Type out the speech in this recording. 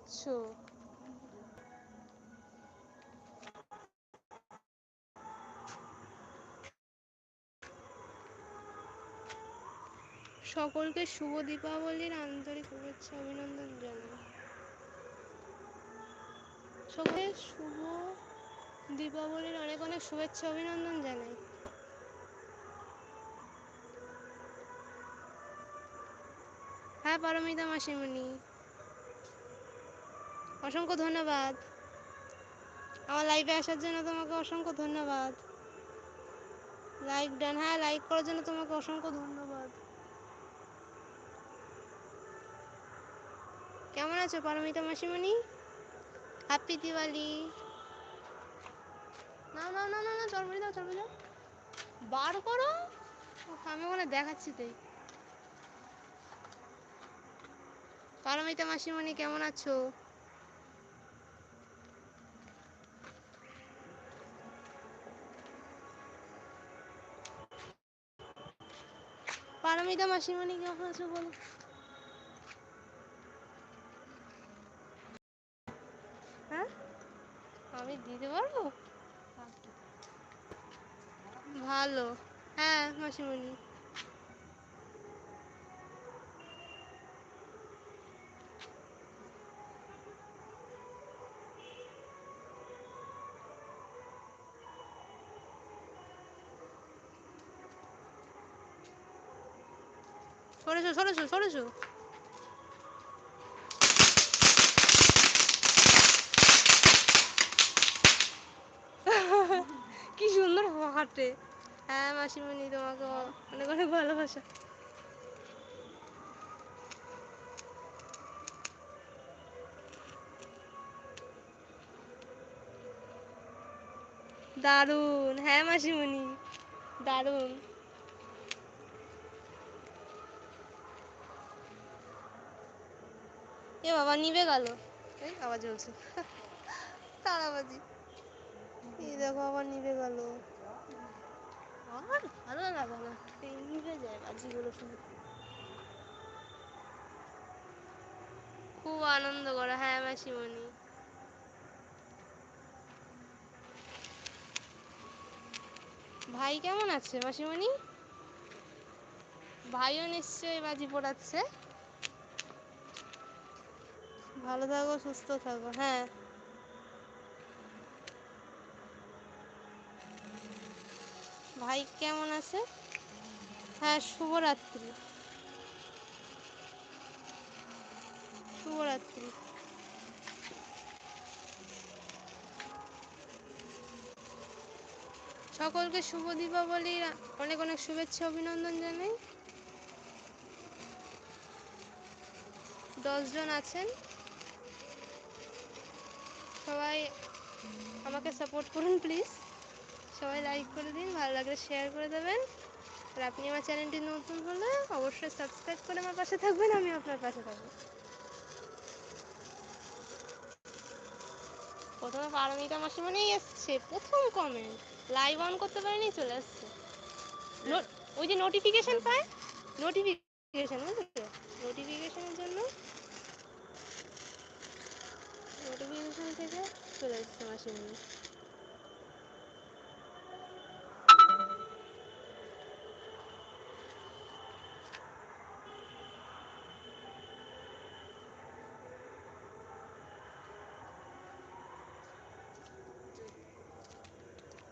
করছ সকলকে শুভ দীপাবলির আন্তরিক শুভেচ্ছা, অভিনন্দন জানাই। সকলকে শুভ দীপাবলির অনেক অনেক শুভেচ্ছা, অভিনন্দন জানাই। হ্যাঁ পারমিতা মাসিমণি। অসংখ্য ধন্যবাদ। আমার লাইভে আসার জন্য তোমাকে অসংখ্য ধন্যবাদ। লাইক ডান হ্যাঁ লাইক করার জন্য তোমাকে অসংখ্য ধন্যবাদ। কেমন আছো পারমিতা মাসিমণি? হ্যাপি দিওয়ালি না না না না না চরমড়ি দাও চরমড়ি দাও। বার করো। আমি ওখানে দেখাচ্ছি তাই। পারমিতা মাসিমণি, কেমন আছো? পারমিতা মাসিমণি কেমন আছো বলো? হ্যাঁ? আমি দিতে পারব? ভালো। হ্যাঁ মাসিমণি। সরেছো সরেছো সরেছো। কি সুন্দর হাঁটে। হ্যাঁ মাসিমণি তোমাকে অনেক অনেক ভালোবাসা। দারুণ। হ্যাঁ মাসিমণি দারুণ। এ বাবা নিভে গেল। এই আবার জ্বলছে। তারাবাজি। এই দেখো আবার নিভে গেল। আর ভালো লাগে না। নিভে যায় বাজিগুলো শুনে খুব আনন্দ করে। হ্যাঁ মাসিমণি। ভাই কেমন আছে মাসিমণি? ভাইও নিশ্চয়ই বাজি পোড়াচ্ছে। ভালো থাকো, সুস্থ থাকো হ্যাঁ। ভাই কেমন আছে? হ্যাঁ শুভরাত্রি। শুভরাত্রি। সকলকে শুভ দীপাবলির অনেক অনেক শুভেচ্ছা, অভিনন্দন জানাই। দশজন আছেন। সবাই আমাকে সাপোর্ট করুন প্লিজ সবাই লাইক করে দিন, ভালো লাগলে শেয়ার করে দেবেন। আর আপনি আমার চ্যানেলটি নতুন হলে অবশ্যই সাবস্ক্রাইব করে আমার পাশে থাকবেন আমি আপনার পাশে থাকব। প্রথমে পারমিতা মাসিমণিই এসছে, প্রথম কমেন্ট লাইভ অন করতে পারেনি, চলে আসছে। ওই যে নোটিফিকেশন পায়? নোটিফিকেশন বুঝলে নোটিফিকেশনের জন্য নোটিফিকেশন থেকে চলে এসছে মাসিমণি